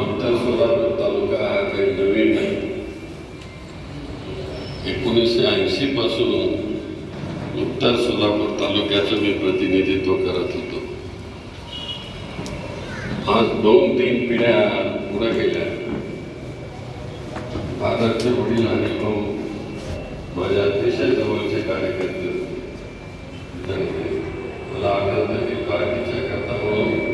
उत्तर सोलापूर तालुका हा काही नवीन नाही एकोणीसशे ऐंशी पासून उत्तर सोलापूर तालुक्याचं मी प्रतिनिधित्व करत होतो. आज दोन तीन पिढ्या पुढे गेल्या. भारतचे वडील आणि भाऊ माझ्या अतिशय जवळचे कार्यकर्ते. मला आढळतं पार्टीच्या करता म्हणून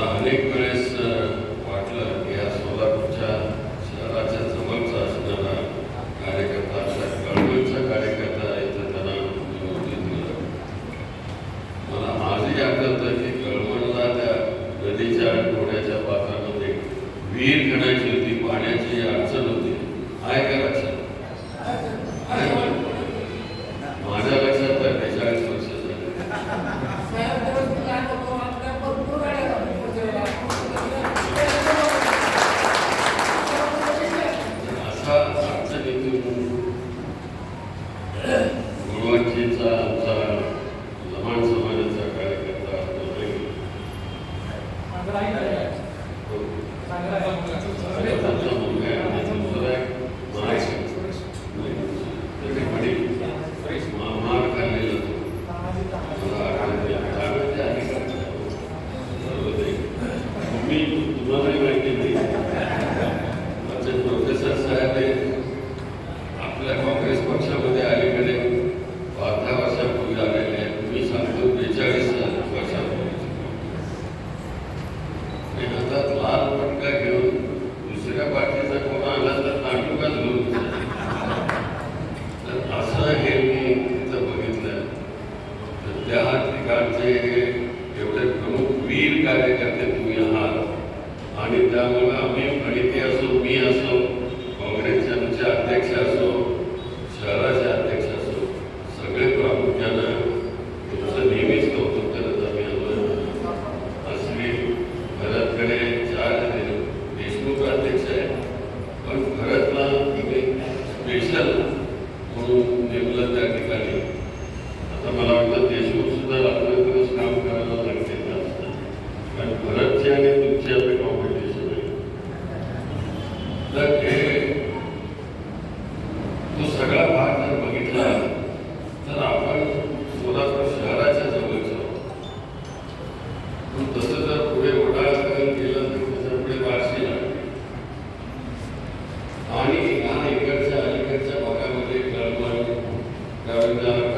अनेक वेळेस 他这里就是，如果记。धीर कार्यकर्ते तुम्ही आहात. आणि त्यामुळे आम्ही आणि ते असो मी असो काँग्रेसचे आमचे अध्यक्ष असो Amen. Uh,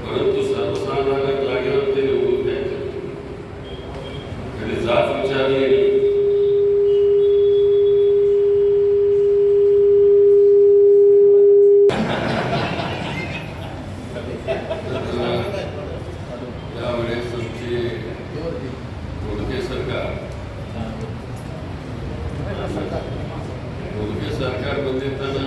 परंतु सर्वसाधारण जागेवर ते निवडून द्यायचे आणि जात विचारली सरकार. सरकार म्हणजे त्यांना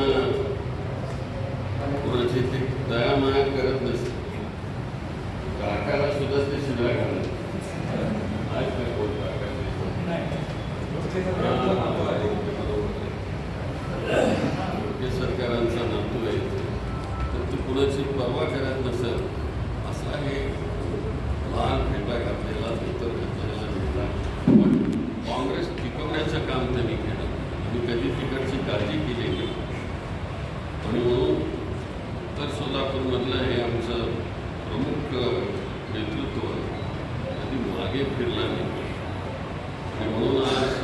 मी आणि कधी तिकडची काळजी केली नाही. आणि म्हणून हो, उत्तर सोलापूरमधलं हे आमचं प्रमुख नेतृत्व कधी मागे फिरला नाही. आणि म्हणून आज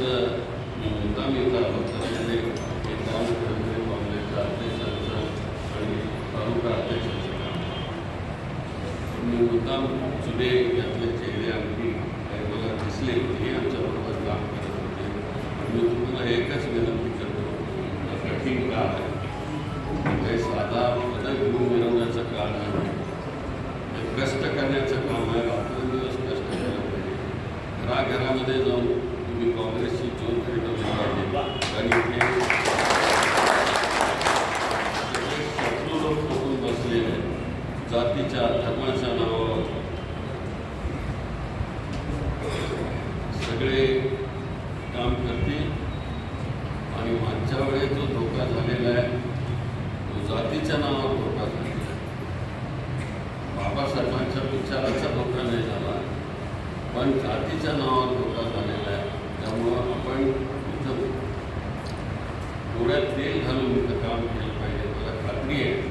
मी मुद्दाम येत आलो. तर हे काम करते काँग्रेसच्या अध्यक्षांचं आणि तालुका अध्यक्षांचं काम. मी मुद्दाम जुने पाहिजे जाऊन तुम्ही काँग्रेसची ज्योत पेटवली पाहिजे आणि इथे शत्रू लोक बघून बसलेले जातीच्या धर्माच्या नावावर. सगळे काम करतील. आणि मागच्या वेळेस जो धोका झालेला आहे तो जातीच्या नावावर धोका झाला आहे बाबासाहेबांच्या विचाराचा धोका नाही झाला कारण जातीच्या नावावर धोका झालेला आहे. त्यामुळं आपण इथं डोळ्यात तेल घालून इथं काम केलं पाहिजे. मला खात्री आहे.